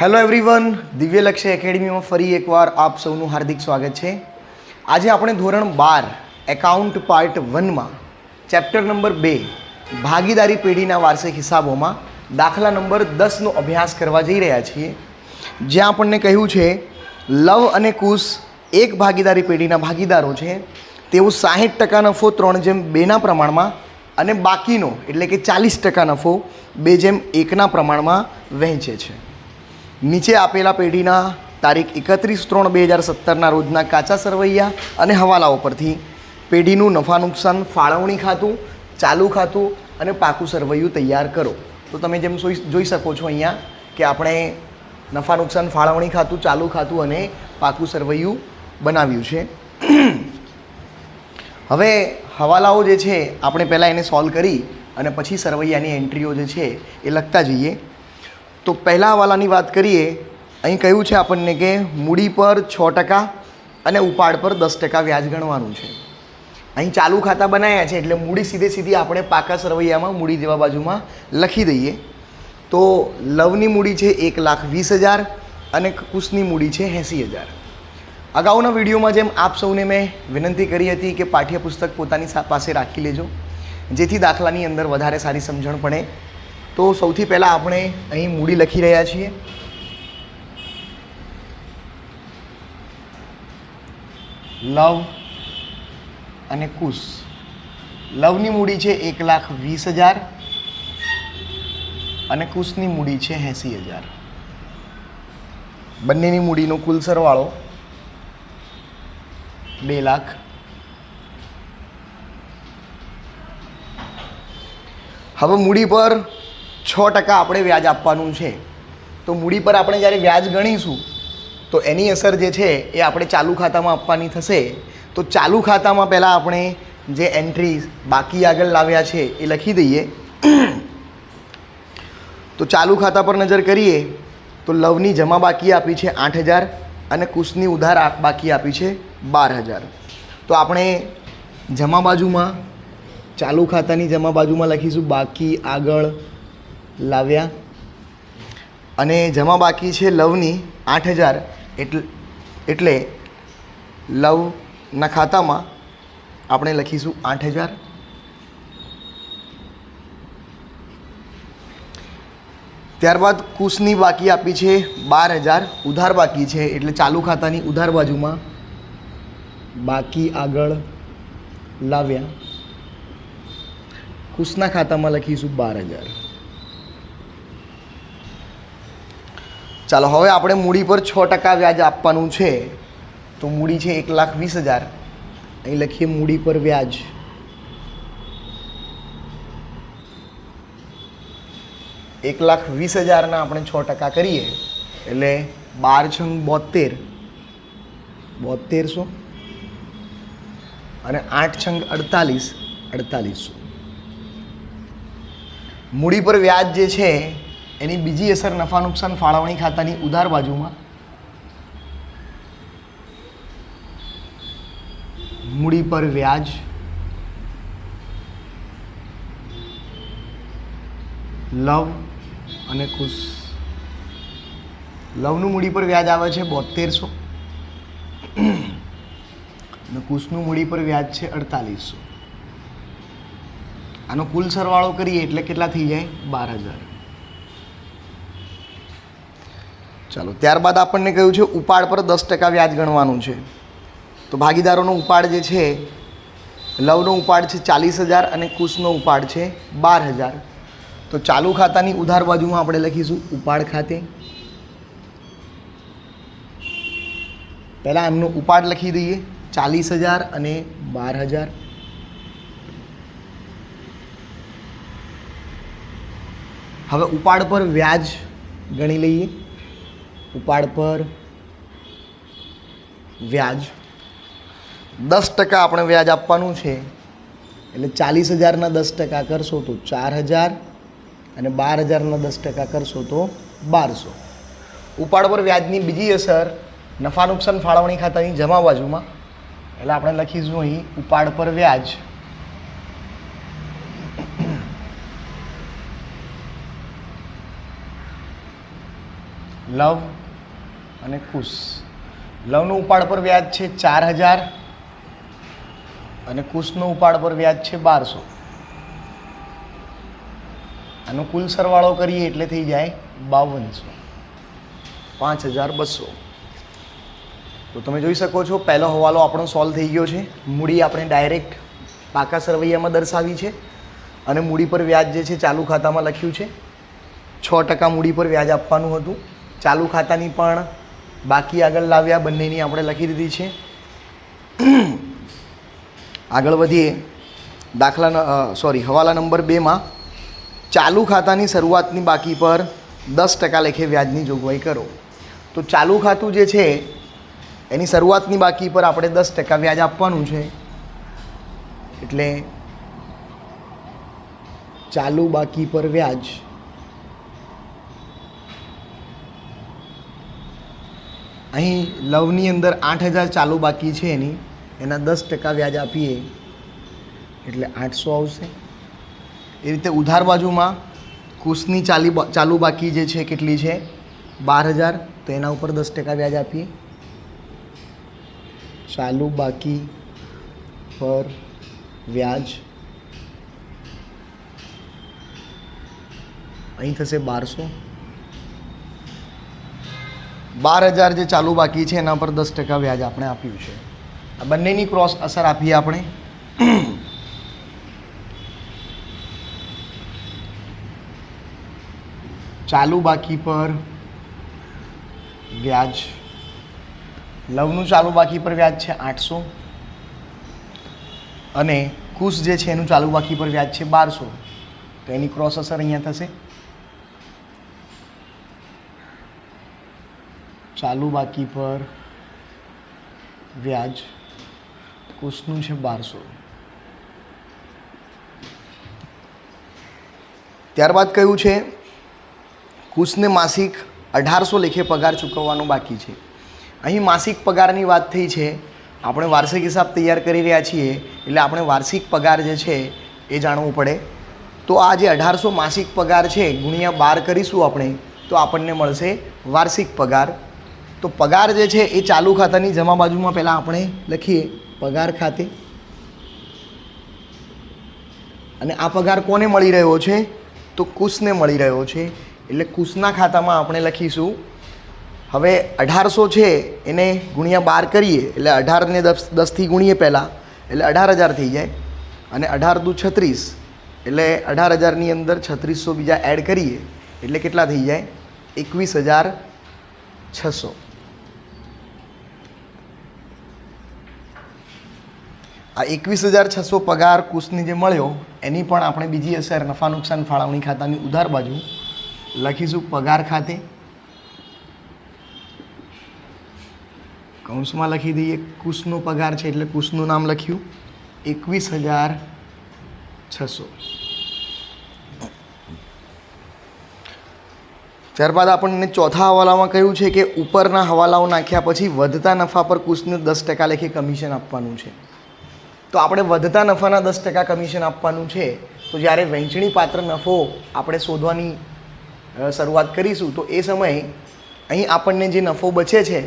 Hello everyone દિવ્યલક્ષ્ય એકેડમીમાં ફરી એકવાર આપ સૌનું હાર્દિક સ્વાગત છે. આજે આપણે ધોરણ બાર એકાઉન્ટ પાર્ટ વનમાં ચેપ્ટર નંબર બે, ભાગીદારી પેઢીના વાર્ષિક હિસાબોમાં દાખલા નંબર દસનો અભ્યાસ કરવા જઈ રહ્યા છીએ. જ્યાં આપણને કહ્યું છે, લવ અને કુશ એક ભાગીદારી પેઢીના ભાગીદારો છે. તેઓ સાહીઠ ટકા નફો ત્રણ જેમ બેના પ્રમાણમાં અને બાકીનો એટલે કે ચાલીસ ટકા નફો બે જેમ એકના પ્રમાણમાં વહેંચે છે. નીચે આપેલા પેઢીના તારીખ એકત્રીસ ત્રણ બે હજાર સત્તરના રોજના કાચા સરવૈયા અને હવાલાઓ પરથી પેઢીનું નફા નુકસાન, ફાળવણી ખાતું, ચાલુ ખાતું અને પાકું સરવૈયું તૈયાર કરો. તો તમે જેમ જોઈ શકો છો અહીંયા કે આપણે નફા નુકસાન, ફાળવણી ખાતું, ચાલુ ખાતું અને પાકું સરવૈયું બનાવ્યું છે. હવે હવાલાઓ જે છે, આપણે પહેલાં એને સોલ્વ કરી અને પછી સરવૈયાની એન્ટ્રીઓ જે છે એ લખતા જઈએ. તો પહેલાં હવાલાની વાત કરીએ, અહીં કહ્યું છે આપણને કે મૂડી પર છ ટકા અને ઉપાડ પર દસ ટકા વ્યાજ ગણવાનું છે. અહીં ચાલુ ખાતા બનાવ્યા છે એટલે મૂડી સીધે સીધી આપણે પાકા સરવૈયામાં મૂડી જેવા બાજુમાં લખી દઈએ. તો લવની મૂડી છે એક લાખ વીસ હજાર અને કુશની મૂડી છે એંસી હજાર. અગાઉના વિડીયોમાં જેમ આપ સૌને મેં વિનંતી કરી હતી કે પાઠ્યપુસ્તક પોતાની પાસે રાખી લેજો, જેથી દાખલાની અંદર વધારે સારી સમજણ પડે તો સૌથી પહેલાં આપણે અહીં મૂડી લખી રહ્યા છીએ. લવ અને કુશ. લવની મૂડી છે એક લાખ વીસ હજાર અને કુશની મૂડી છે એંસી હજાર. બંનેની મૂડીનો કુલ સરવાળો બે લાખ હવે મૂડી પર છ ટકા આપણે વ્યાજ આપવાનું છે. તો મૂડી પર આપણે જ્યારે વ્યાજ ગણીશું, તો એની અસર જે છે એ આપણે ચાલુ ખાતામાં આપવાની થશે. તો ચાલુ ખાતામાં પહેલાં આપણે જે એન્ટ્રી બાકી આગળ લાવ્યા છે એ લખી દઈએ. તો ચાલુ ખાતા પર નજર કરીએ, તો લવની જમા બાકી આપી છે આઠ હજાર અને કુશની ઉધાર બાકી આપી છે બાર હજાર. તો આપણે જમા બાજુમાં ચાલુ ખાતાની જમા બાજુમાં લખીશું બાકી આગળ લાવ્યા. અને જમા બાકી છે લવની આઠ હજાર એટલે એટલે લવના ખાતામાં આપણે લખીશું આઠ હજાર. ત્યારબાદ કુશની બાકી આપી છે બાર હજાર, ઉધાર બાકી છે એટલે ચાલુ ખાતાની ઉધાર બાજુમાં બાકી આગળ લાવ્યા. કુશના ખાતામાં લખીશું બાર હજાર. ચાલો, હવે આપણે મૂડી પર છ ટકા વ્યાજ આપવાનું છે. તો મૂડી છે એક લાખ વીસ હજાર. અહીં લખીએ મૂડી પર વ્યાજ. એક લાખ વીસ હજારના આપણે છ ટકા કરીએ. એટલે બાર છંગ બોતેર. બોતેરસો અને આઠ છંગ અડતાલીસ. અડતાલીસો મૂડી પર વ્યાજ જે છે એની બીજી અસર નફા નુકસાન ફાળવણી ખાતાની ઉધાર બાજુમાં મૂડી પર વ્યાજ, લવ અને કુશ. લવનું મૂડી પર વ્યાજ આવે છે બોતેરસો અને કુશનું મૂડી પર વ્યાજ છે અડતાલીસો. આનો કુલ સરવાળો કરીએ એટલે કેટલા થઈ જાય? બાર હજાર. ચાલો. ત્યારબાદ આપણને કહ્યું છે, ઉપાડ પર દસ ટકા વ્યાજ ગણવાનું છે. તો ભાગીદારોનો ઉપાડ જે છે, લવનો ઉપાડ છે ચાલીસ હજાર અને કુશનો ઉપાડ છે બાર હજાર. તો ચાલુ ખાતાની ઉધાર બાજુમાં આપણે લખીશું, ઉપાડ ખાતે. પહેલાં એમનો ઉપાડ લખી દઈએ, ચાલીસ હજાર અને બાર હજાર. હવે ઉપાડ પર વ્યાજ ગણી લઈએ. ઉપાડ પર. વ્યાજ. દસ ટકા આપણે વ્યાજ આપવાનું છે. એટલે ચાલીસ હજારના દસ ટકા કરશો તો ચાર હજાર અને બાર હજારના દસ ટકા કરશો તો બારસો. ઉપાડ પર વ્યાજની બીજી અસર નફા નુકસાન ફાળવણી ખાતાની જમા બાજુમાં. એટલે આપણે લખીશું અહીં ઉપાડ પર વ્યાજ. લવ અને કુશ લવનો ઉપાડ પર વ્યાજ છે ચાર હજાર અને કુશનો ઉપાડ પર વ્યાજ છે બારસો. આનો કુલ સરવાળો કરીએ એટલે થઈ જાય બાવનસો. પાંચ હજાર બસો. તો તમે જોઈ શકો છો, પહેલો હવાલો આપણો સોલ્વ થઈ ગયો છે. મૂડી આપણે ડાયરેક્ટ પાકા સરવૈયામાં દર્શાવી છે અને મૂડી પર વ્યાજ જે છે ચાલુ ખાતામાં લખ્યું છે. છ ટકા મૂડી પર વ્યાજ આપવાનું હતું. ચાલુ ખાતાની પણ બાકી આગળ લાવ્યા, બંનેની આપણે લખી દીધી છે. આગળ વધીએ. દાખલા સોરી હવાલા નંબર બેમાં ચાલુ ખાતાની શરૂઆતની બાકી પર દસ ટકા લેખે વ્યાજની જોગવાઈ કરો. તો ચાલુ ખાતું જે છે, એની શરૂઆતની બાકી પર આપણે દસ ટકા વ્યાજ આપવાનું છે. એટલે ચાલુ બાકી પર વ્યાજ અહીં લવની અંદર આઠ હજાર ચાલુ બાકી છે એની. એના દસ ટકા વ્યાજ આપીએ. એટલે આઠસો આવશે. એ રીતે ઉધાર બાજુમાં કુશની ચાલી ચાલુ બાકી જે છે કેટલી છે? બાર હજાર. તો એના ઉપર દસ ટકા વ્યાજ આપીએ. ચાલુ બાકી પર વ્યાજ અહીં થશે બારસો. બાર હજાર જે ચાલુ બાકી છે, એના પર દસ ટકા વ્યાજ આપણે આપ્યું છે. આ બંનેની ક્રોસ અસર આપીએ આપણે. ચાલુ બાકી પર વ્યાજ. લવનું ચાલુ બાકી પર વ્યાજ છે આઠસો. અને કુશ જે છે, એનું ચાલુ બાકી પર વ્યાજ છે બારસો. તો એની ક્રોસ અસર અહીંયા થશે. ચાલુ બાકી પર વ્યાજ કુશનું છે બારસો. ત્યારબાદ કયું છે? કુશને માસિક અઢારસો લેખે પગાર ચૂકવવાનો બાકી છે. અહીં માસિક પગારની વાત થઈ છે. આપણે વાર્ષિક હિસાબ તૈયાર કરી રહ્યા છીએ, એટલે આપણે વાર્ષિક પગાર જે છે એ જાણવું પડે. તો આ જે અઢારસો માસિક પગાર છે ગુણ્યા બાર કરીશું આપણે, તો આપણને મળશે વાર્ષિક પગાર. તો પગાર જે છે એ ચાલુ ખાતાની જમા બાજુમાં પહેલાં આપણે લખીએ. પગાર ખાતે. અને આ પગાર કોને મળી રહ્યો છે? તો કુશને મળી રહ્યો છે. એટલે કુશના ખાતામાં આપણે લખીશું. હવે અઢારસો છે, એને ગુણ્યા બાર કરીએ. એટલે અઢારને દસ, દસથી ગુણીએ પહેલાં. એટલે અઢાર હજાર થઈ જાય. અને અઢાર દુ છત્રીસ. એટલે અઢાર હજારની અંદર છત્રીસો બીજા એડ કરીએ. એટલે કેટલા થઈ જાય? એકવીસ હજાર છસો. આ એકવીસ હજાર છસો પગાર કુશની જે મળ્યો, એની પણ આપણે બીજી અસર નફા નુકસાન ફાળવણી ખાતાની ઉધાર બાજુ લખીશું પગાર ખાતે. કૌંસમાં લખી દઈએ કુશનો પગાર છે એટલે કુશનું નામ લખ્યું. એકવીસ હજાર છસો. ત્યારબાદ આપણને ચોથા હવાલામાં કહ્યું છે કે ઉપરના હવાલાઓ નાખ્યા પછી વધતા નફા પર કુશને દસ ટકા લેખે કમિશન આપવાનું છે. તો આપણે વધતા નફાના દસ ટકા કમિશન આપવાનું છે. તો જ્યારે વહેંચણી પાત્ર નફો આપણે શોધવાની શરૂઆત કરીશું, તો એ સમયે અહીં આપણને જે નફો બચે છે,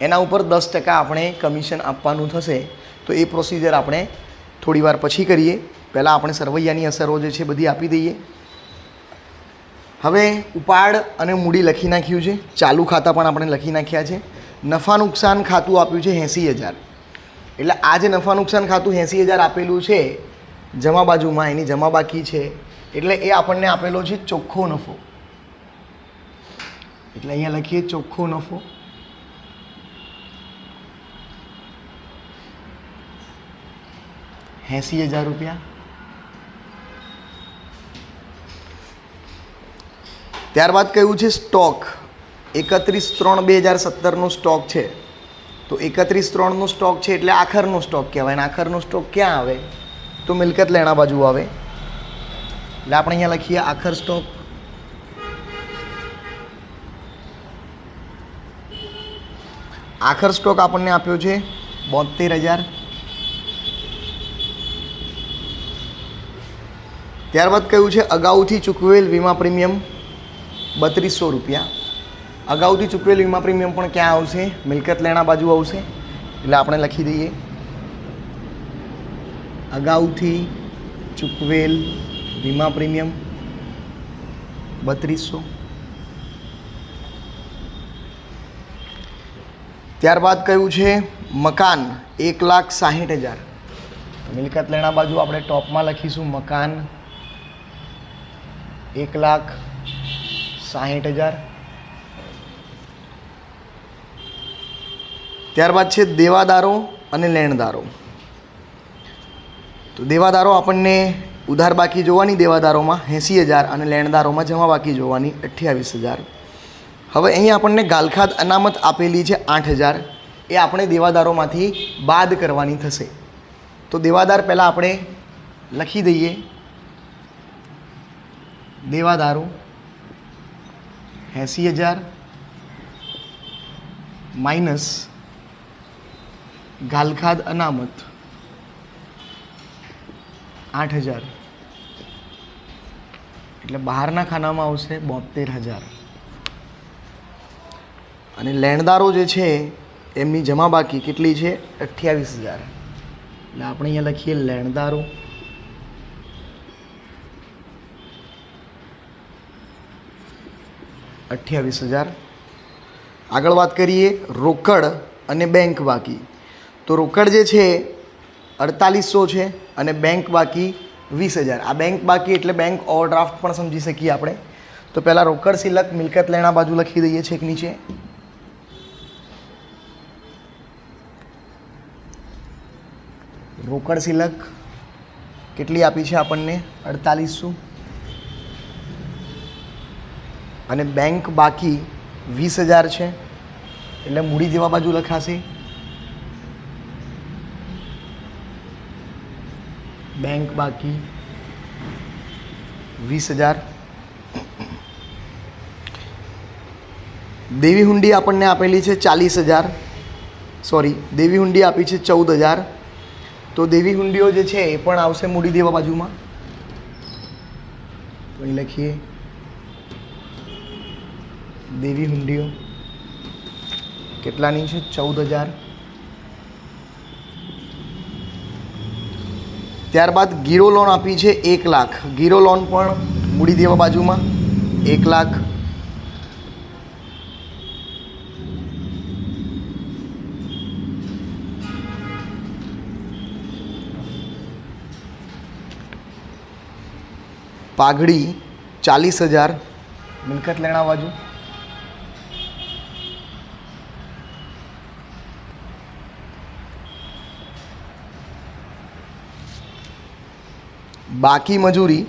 એના ઉપર દસ ટકા આપણે કમિશન આપવાનું થશે. તો એ પ્રોસિજર આપણે થોડીવાર પછી કરીએ. પહેલાં આપણે સરવૈયાની અસરો જે છે બધી આપી દઈએ. હવે ઉપાડ અને મૂડી લખી નાખ્યું છે. ચાલુ ખાતા પણ આપણે લખી નાખ્યા છે. નફા નુકસાન ખાતું આપ્યું છે એંસી હજાર. એટલે આ જે નફા નુકસાન ખાતું એંસી હજાર આપેલું છે, જમા બાજુમાં એની જમા બાકી છે, એટલે એ આપણને આપેલો છે ચોખ્ખો નફો. એટલે અહીંયા લખીએ ચોખ્ખો નફો. એંસી હજાર રૂપિયા. ત્યારબાદ કયું છે સ્ટોક? એકત્રીસ ત્રણ બે હજાર સત્તરનો સ્ટોક છે. તો એકત્રીસ ત્રણનો સ્ટોક છે એટલે આખરનો સ્ટોક કહેવાય. અને આખરનો સ્ટોક ક્યાં આવે? તો મિલકત લેણા બાજુ આવે. એટલે આપણે અહીંયા લખીએ આખર સ્ટોક આખર સ્ટોક આપણને આપ્યો છે બોતેર હજાર. ત્યારબાદ કયું છે? અગાઉથી ચૂકવેલ વીમા પ્રીમિયમ બત્રીસો રૂપિયા. અગાઉથી ચૂકવેલ વીમા પ્રીમિયમ પણ ક્યાં આવશે? મિલકત લેણા બાજુ આવશે? એટલે આપણે લખી દઈએ. અગાઉથી ચૂકવેલ વીમા પ્રીમિયમ બત્રીસો. ત્યારબાદ કયું છે? મકાન એક લાખ સાહીઠ હજાર. મિલકત લેણા બાજુ આપણે ટોપમાં લખીશું મકાન એક લાખ સાહીઠ હજાર. ત્યારબાદ છે દેવાદારો અને લેણદારો. તો દેવાદારો આપણને ઉધાર બાકી જોવાની દેવાદારોમાં એંસી હજાર અને લેણદારોમાં જમા બાકી જોવાની અઠ્યાવીસ હજાર. હવે અહીં આપણને ગાલખાદ અનામત આપેલી છે આઠ હજાર. એ આપણે દેવાદારોમાંથી બાદ કરવાની થશે. તો દેવાદાર પહેલાં આપણે લખી દઈએ. દેવાદારો એંસી હજાર માઇનસ ગાલખાદ અનામત. આઠ હજાર. એટલે બહારના ખાનામાં આવશે બોતેર હજાર. અને લેણદારો જે છે, એમની જમા બાકી કેટલી છે? અઠ્યાવીસ હજાર. એટલે આપણે અહીંયા લખીએ લેણદારો. અઠ્યાવીસ હજાર. આગળ વાત કરીએ રોકડ અને બેંક બાકી. તો રોકડ જે છે, અડતાલીસો છે અને બેંક બાકી વીસ હજાર. આ બેંક બાકી એટલે બેંક ઓવરડ્રાફ્ટ પણ સમજી શકીએ આપણે. તો પહેલાં રોકડ સિલક મિલકત લેણા બાજુ લખી દઈએ છેક નીચે. રોકડ સિલક કેટલી આપી છે આપણને? અડતાલીસો. અને બેંક બાકી વીસ હજાર છે, એટલે મૂડી જેવા બાજુ લખાશે. બેંક બાકી? વીસ હજાર. દેવી હુંડી આપણને આપેલી છે ચાલીસ હજાર. સોરી દેવી હુંડી આપી છે ચૌદ હજાર. તો દેવી હુંડીઓ જે છે એ પણ આવશે મૂડી દેવા બાજુમાં. તો અહીં લખીએ. દેવી હુંડીઓ. કેટલાની છે? ચૌદ હજાર. ત્યારબાદ ગીરો લોન આપી છે એક લાખ. ગીરો લોન પણ મૂડી દેવા બાજુમાં એક લાખ. પાઘડી ચાલીસ હજાર. મિલકત લેણા બાજુ બાકી મજૂરી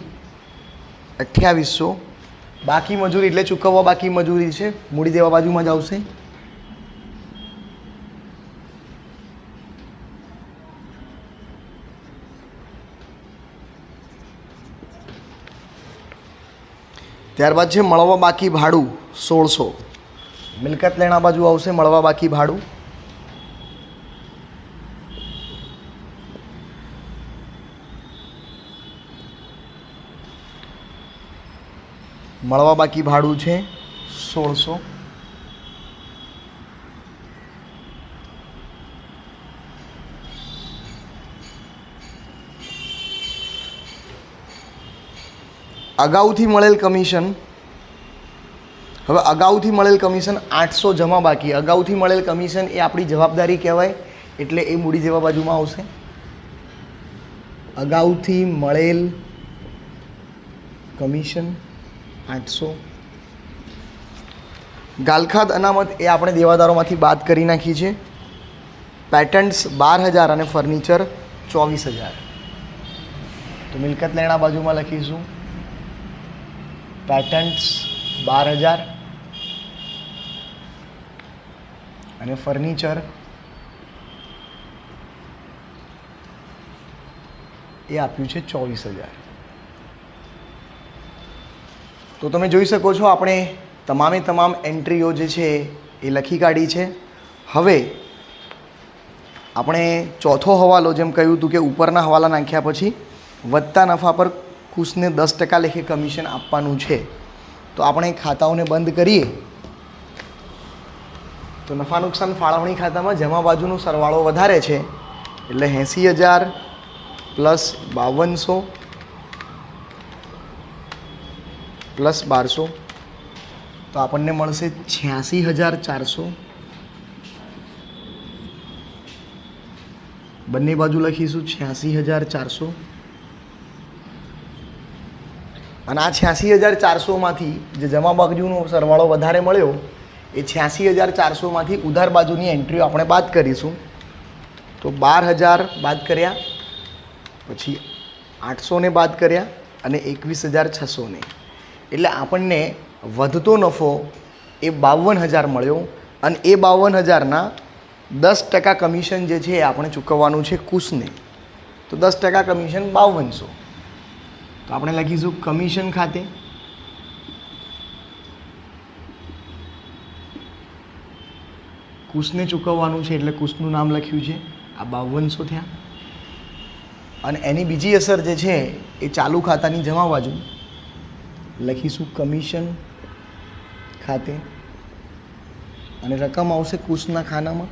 અઠ્યાવીસો. બાકી મજૂરી એટલે ચૂકવવા બાકી મજૂરી છે. મૂડી દેવા બાજુમાં જ આવશે. ત્યારબાદ છે મળવા બાકી ભાડું સોળસો. મિલકત લેણા બાજુ આવશે મળવા બાકી ભાડું. મળવા બાકી ભાડું છે? સોળસો. અગાઉથી મળેલ કમિશન હવે અગાઉથી મળેલ કમિશન આઠસો જમા બાકી. અગાઉથી મળેલ કમિશન એ આપણી જવાબદારી કહેવાય એટલે એ મૂડી જેવા બાજુમાં આવશે. અગાઉથી મળેલ કમિશન આઠસો. ગાલખાદ અનામત એ આપણે દેવાદારોમાંથી બાદ કરી નાખી છે. પેટન્ટ્સ બાર હજાર અને ફર્નિચર ચોવીસ હજાર. તો મિલકત લેણા બાજુમાં લખીશું. પેટન્ટ્સ બાર હજાર અને ફર્નિચર એ આપ્યું છે ચોવીસ હજાર. તો તમે જોઈ શકો છો, આપણે તમામે તમામ એન્ટ્રીઓ જે છે એ લખી કાઢી છે. હવે, આપણે ચોથો હવાલો જેમ કહ્યું હતું કે ઉપરના હવાલા નાખ્યા પછી વધતા નફા પર કુશને દસ ટકા લેખે કમિશન આપવાનું છે. તો આપણે ખાતાઓને બંધ કરીએ. તો નફા નુકસાન ફાળવણી ખાતામાં જમા બાજુનો સરવાળો વધારે છે. એટલે એંસી હજાર પ્લસ બાવનસો પ્લસ બારસો. તો આપણને મળશે છ્યાસી હજાર ચારસો. બંને બાજુ લખીશું છ્યાસી હજાર ચારસો. અને આ છ્યાસી હજાર ચારસોમાંથી જે જમા બાજુનો સરવાળો વધારે મળ્યો, એ છ્યાસી હજાર ચારસોમાંથી ઉધાર બાજુની એન્ટ્રીઓ આપણે બાદ કરીશું. તો બાર હજાર બાદ કર્યા, પછી આઠસોને બાદ કર્યા અને એકવીસ હજાર છસોને. એટલે આપણને વધતો નફો એ બાવન હજાર મળ્યો અને એ બાવન હજારના દસ ટકા કમિશન જે છે એ આપણે ચૂકવવાનું છે કુશને તો દસ ટકા કમિશન બાવનસો. તો આપણે લખીશું કમિશન ખાતે. કુશને ચૂકવવાનું છે એટલે કુશનું નામ લખ્યું છે. આ બાવનસો થયા. અને એની બીજી અસર જે છે એ ચાલુ ખાતાની જમા બાજુ. લખીશું કમિશન ખાતે? અને રકમ આવશે કુશના ખાનામાં?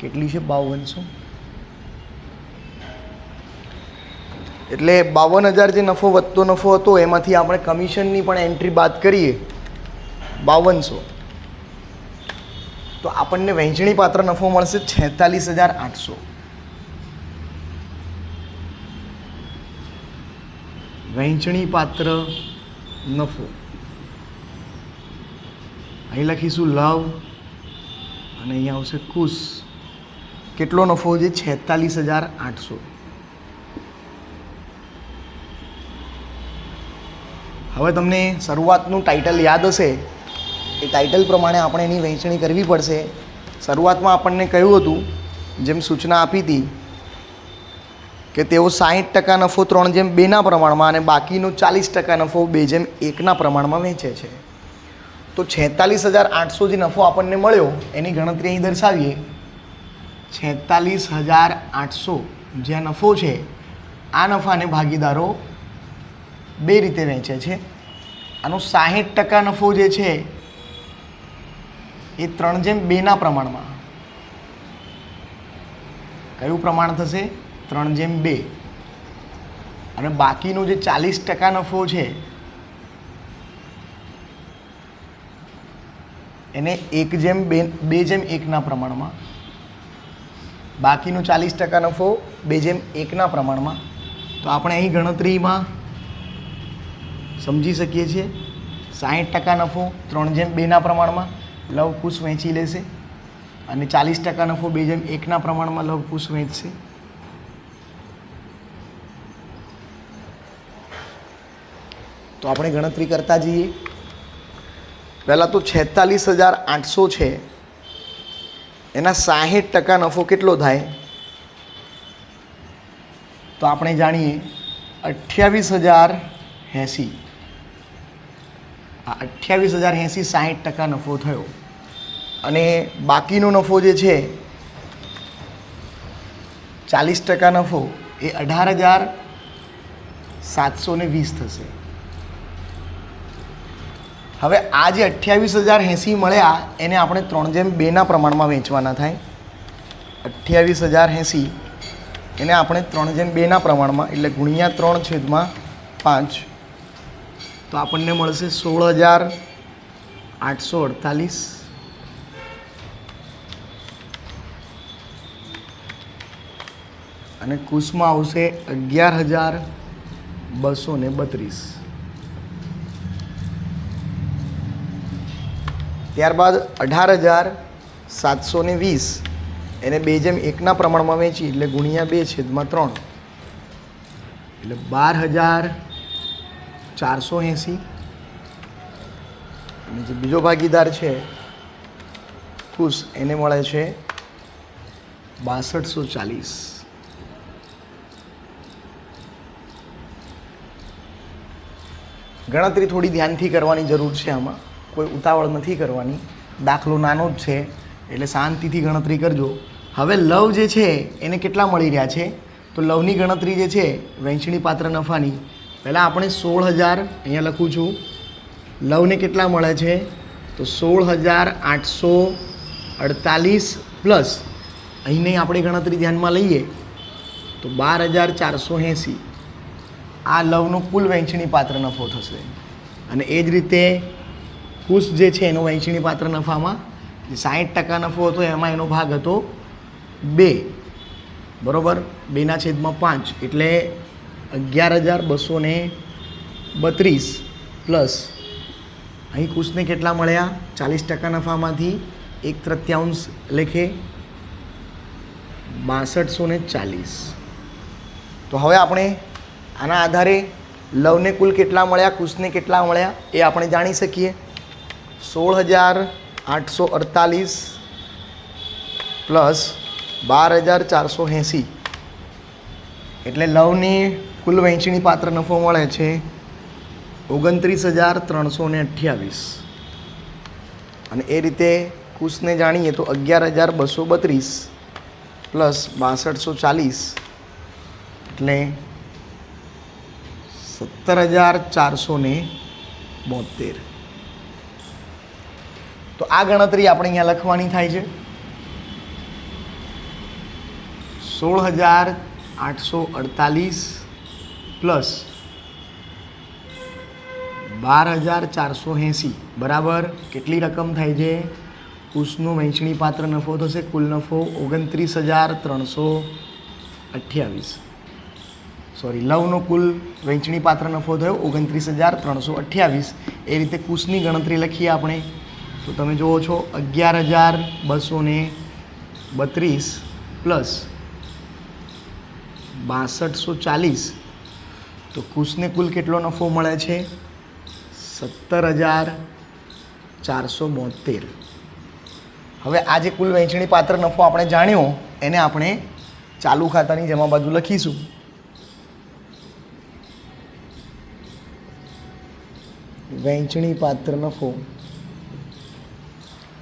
કેટલી છે? બાવનસો? એટલે બાવન હજાર જે નફો, વધતો નફો હતો, એમાંથી આપણે કમિશનની પણ એન્ટ્રી બાદ કરીએ. બાવનસો. તો આપણને વહેંચણી પાત્ર નફો મળશે છેતાલીસ હજાર આઠસો. વહેંચણી પાત્ર નફો. અહીં લખીશું લવ, અને અહીંયા આવશે કુશ. કેટલો નફો છે? છેતાલીસ હજાર આઠસો. હવે તમને શરૂઆતનું ટાઇટલ યાદ હશે. એ ટાઇટલ પ્રમાણે આપણે એની વહેંચણી કરવી પડશે. શરૂઆતમાં આપણને કહ્યું હતું, જેમ સૂચના આપી હતી કે તેઓ સાહીઠ ટકા નફો ત્રણ જેમ બેના પ્રમાણમાં અને બાકીનો ચાલીસ ટકા નફો બે જેમ એકના પ્રમાણમાં વેચે છે. તો છેતાલીસ હજાર આઠસો જે નફો આપણને મળ્યો, એની ગણતરી અહીં દર્શાવીએ. છેતાલીસ હજાર આઠસો જે નફો છે, આ નફાને ભાગીદારો બે રીતે વેચે છે. આનો સાહીઠ ટકા નફો જે છે, એ ત્રણ જેમ બેના પ્રમાણમાં. કયું પ્રમાણ થશે? ત્રણ જેમ બે. અને બાકીનો જે ચાલીસ ટકા નફો છે, એને એક જેમ બે બે જેમ એકના પ્રમાણમાં, બાકીનો ચાલીસ ટકા નફો બે જેમ એકના પ્રમાણમાં. તો આપણે અહીં ગણતરીમાં સમજી શકીએ છીએ, સાહીઠ ટકા નફો ત્રણ જેમ બેના પ્રમાણમાં લવકુશ વહેંચી લેશે અને ચાલીસ ટકા નફો બે જેમ એકના પ્રમાણમાં લવકુશ વહેંચશે. તો આપણે ગણતરી કરતા જઈએ. પહેલાં તો છેતાલીસ હજાર આઠસો છે. એના સાહીઠ ટકા નફો કેટલો થાય? તો આપણે જાણીએ અઠ્યાવીસ હજાર એંસી. આ અઠ્યાવીસ હજાર એંસી સાહીઠ ટકા નફો થયો. અને બાકીનો નફો જે છે, ચાલીસ ટકા નફો, એ અઢાર હજાર સાતસો વીસ થશે. હવે આ જે અઠ્યાવીસ હજાર એંસી મળ્યા, એને આપણે ત્રણ જેમ બેના પ્રમાણમાં વેચવાના થાય. અઠ્યાવીસ હજાર એંસી, એને આપણે ત્રણ જેમ બેના પ્રમાણમાં, એટલે ગુણ્યા ત્રણ છેદમાં પાંચ. તો આપણને મળશે સોળ હજાર આઠસો અડતાલીસ. અને કુશમાં આવશે અગિયાર હજાર બસો ને બત્રીસ. ત્યારબાદ અઢાર હજાર સાતસો ને વીસ. એને બે જેમ એકના પ્રમાણમાં વેચી, એટલે ગુણ્યા બે છેદમાં ત્રણ. એટલે બાર હજાર ચારસો એંસી. અને જે બીજો ભાગીદાર છે, ખુશ, એને મળે છે બાસઠસો ચાલીસ. ગણતરી થોડી ધ્યાનથી કરવાની જરૂર છે આમાં. કોઈ ઉતાવળ નથી કરવાની. દાખલો નાનો જ છે, એટલે શાંતિથી ગણતરી કરજો. હવે લવ જે છે, એને કેટલા મળી રહ્યા છે? તો લવની ગણતરી જે છે વહેંચણી પાત્ર નફાની. પહેલાં આપણે સોળ હજાર અહીંયા લખું છું. લવને કેટલા મળે છે? તો સોળ હજાર આઠસો અડતાલીસ પ્લસ. અહીંની આપણે ગણતરી ધ્યાનમાં લઈએ, તો બાર હજાર ચારસો એંસી. આ લવનો કુલ વહેંચણી પાત્ર નફો થશે. અને એ જ રીતે કુશ જે છે એનો વહેંચણી પાત્ર નફામાં સાહીઠ ટકા નફો હતો એમાં એનો ભાગ હતો બે. બરોબર? બેના છેદમાં પાંચ. એટલે અગિયાર હજાર બસો ને બત્રીસ પ્લસ અહીં કુશને કેટલા મળ્યા? ચાલીસ ટકા નફામાંથી એક તૃત્યાંશ લેખે બાસઠસો ને ચાલીસ. તો હવે આપણે આના આધારે લવને કુલ કેટલા મળ્યા કુશને કેટલા મળ્યા એ આપણે જાણી શકીએ. સોળ હજાર આઠસો અડતાલીસ પ્લસ બાર હજાર ચારસો એંસી. એટલે લવની કુલ વહેંચણી પાત્ર નફો મળે છે ઓગણત્રીસ હજાર ત્રણસો ને અઠ્યાવીસ. અને એ રીતે કુશને જાણીએ તો અગિયાર હજાર બસો બત્રીસ પ્લસ બાસઠસો ચાલીસ. એટલે સત્તર હજાર ચારસો બોતેર તો આ ગણતરી આપણે અહીંયા લખવાની થાય છે. સોળ હજાર આઠસો અડતાલીસ પ્લસ બાર હજાર ચારસો એંસી. બરાબર? કેટલી રકમ થાય છે? કુશનું વહેંચણી પાત્ર નફો થશે, કુલ નફો ઓગણત્રીસ હજાર ત્રણસો અઠ્યાવીસ. સોરી લવનો કુલ વહેંચણી પાત્ર નફો થયો ઓગણત્રીસ હજાર ત્રણસો અઠ્યાવીસ. એ રીતે કુશની ગણતરી લખીએ આપણે. તો તમે જુઓ છો અગિયાર હજાર બસો બત્રીસ પ્લસ બાસઠસો ચાલીસ. તો કુશને કુલ કેટલો નફો મળે છે? સત્તર હજાર ચારસો બોતેર. હવે આ જે કુલ વહેંચણી પાત્ર નફો આપણે જાણ્યો, એને આપણે ચાલુ ખાતાની જમા બાજુ લખીશું. વહેંચણી પાત્ર નફો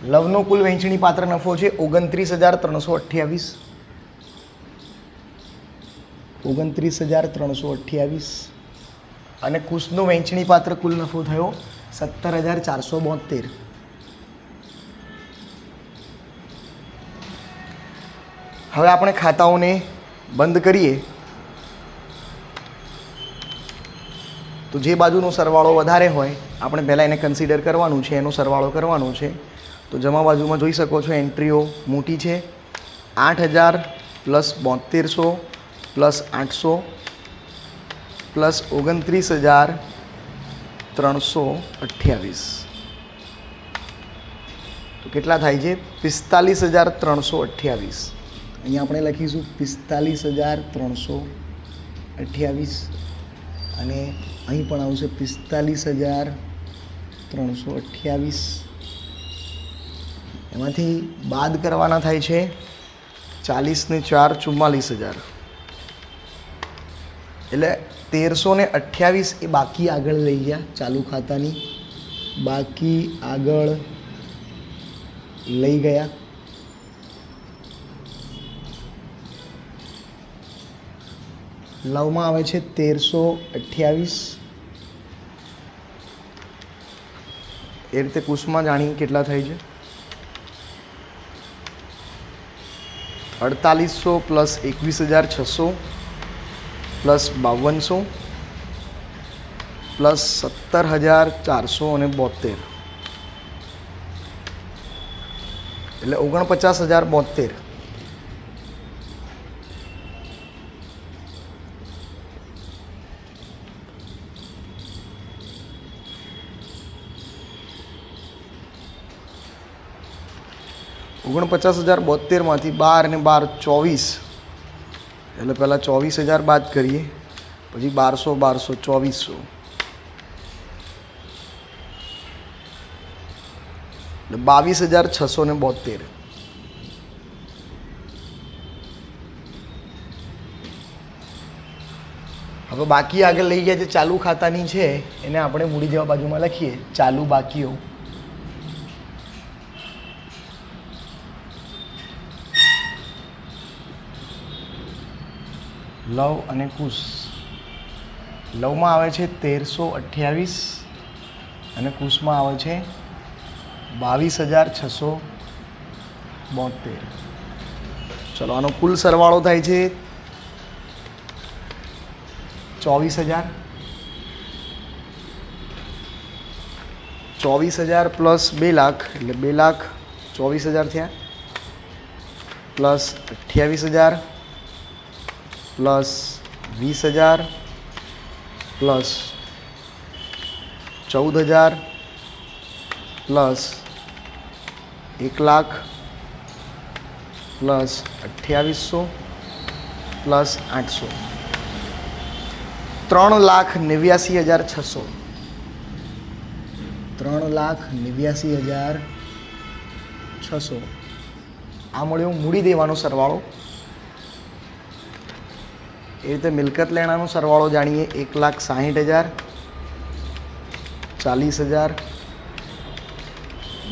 લવનો કુલ વહેંચણી પાત્ર નફો છે ઓગણત્રીસ હજાર ત્રણસો અઠ્યાવીસ. ઓગણત્રીસ હજાર ત્રણસો અઠ્યાવીસ. અને કુશનો વહેંચણી પાત્ર કુલ નફો થયો સત્તર હજાર ચારસો બોતેર. હવે આપણે ખાતાઓને બંધ કરીએ. તો જે બાજુનો સરવાળો વધારે હોય, આપણે પહેલાં એને કન્સિડર કરવાનું છે, એનો સરવાળો કરવાનો છે. તો જમા બાજુમાં જોઈ શકો છો એન્ટ્રીઓ મોટી છે. આઠ હજાર પ્લસ બોતેરસો પ્લસ આઠસો પ્લસ ઓગણત્રીસ હજાર ત્રણસો અઠ્યાવીસ. તો કેટલા થાય છે? પિસ્તાલીસ હજાર ત્રણસો અઠ્યાવીસ. અહીંયા આપણે લખીશું પિસ્તાલીસ હજાર ત્રણસો અઠ્યાવીસ અને અહીં પણ આવશે પિસ્તાલીસ હજાર ત્રણસો અઠ્યાવીસ. એમાંથી બાદ કરવાના થાય છે ચાલીસને ચાર ચુમ્માલીસ હજાર. એટલે તેરસો ને અઠ્યાવીસ એ બાકી આગળ લઈ ગયા ચાલુ ખાતાની. બાકી આગળ લઈ ગયા. લવમાં આવે છે તેરસો અઠ્યાવીસ. એ રીતે કુશમાં જાણીએ કેટલા થાય છે? અડતાલીસો પ્લસ એકવીસ હજાર છસો પ્લસ બાવનસો પ્લસ સત્તર હજાર ચારસો અને બોતેર એટલે ઓગણપચાસ હજાર બોતેર ઓગણપચાસ હજાર બોતેરમાંથી બાર ને બાર ચોવીસ. એટલે પહેલાં ચોવીસ હજાર બાદ કરીએ, પછી બારસો બારસો ચોવીસો. એટલે બાવીસ હજાર છસો ને બોતેર હવે બાકી આગળ લઈ ગયા જે ચાલુ ખાતાની છે, એને આપણે મૂડી જેવા બાજુમાં લખીએ, ચાલુ બાકીઓ. લવ અને કુશ લવમાં આવે છે તેરસો અઠ્યાવીસ અને કુશમાં આવે છે બાવીસ હજાર છસો બોતેર. ચલો, આનો કુલ સરવાળો થાય છે ચોવીસ હજાર. ચોવીસ હજાર પ્લસ બે લાખ, એટલે બે લાખ ચોવીસ હજાર થયા. પ્લસ અઠ્યાવીસ હજાર પ્લસ વીસ હજાર પ્લસ ચૌદ હજાર પ્લસ એક લાખ પ્લસ અઠ્યાવીસો પ્લસ આઠસો. ત્રણ લાખ નેવ્યાસી હજાર છસો. ત્રણ લાખ નેવ્યાસી હજાર છસો. આ મળ્યો મૂડી દેવાનો સરવાળો. એ રીતે મિલકત લેણાનો સરવાળો જાણીએ એક લાખ સાહીઠ હજાર, ચાલીસ હજાર,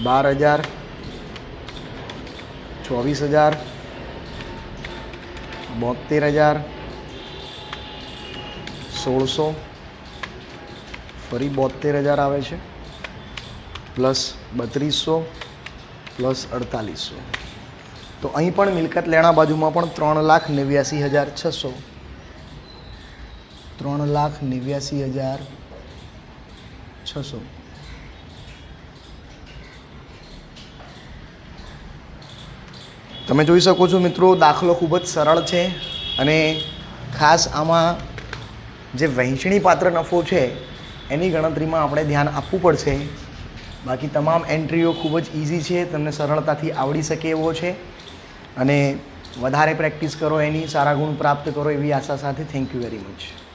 બાર હજાર, ચોવીસ હજાર, બોતેર હજાર, સોળસો, ફરી બોતેર હજાર આવે છે, પ્લસ બત્રીસો, પ્લસ અડતાલીસો. તો અહીં પણ મિલકત લેણા બાજુમાં પણ ત્રણ લાખ નેવ્યાસી હજાર છસો ત્રણ લાખ નેવ્યાસી હજાર છસો. તમે જોઈ શકો છો મિત્રો, દાખલો ખૂબ જ સરળ છે અને ખાસ આમાં જે વહેંચણી પાત્ર નફો છે, એની ગણતરીમાં આપણે ધ્યાન આપવું પડશે. બાકી તમામ એન્ટ્રીઓ ખૂબ જ ઇઝી છે, તમને સરળતાથી આવડી શકે એવો છે. અને વધારે પ્રેક્ટિસ કરો એની, સારા ગુણ પ્રાપ્ત કરો એવી આશા સાથે થેન્ક યુ વેરી મચ.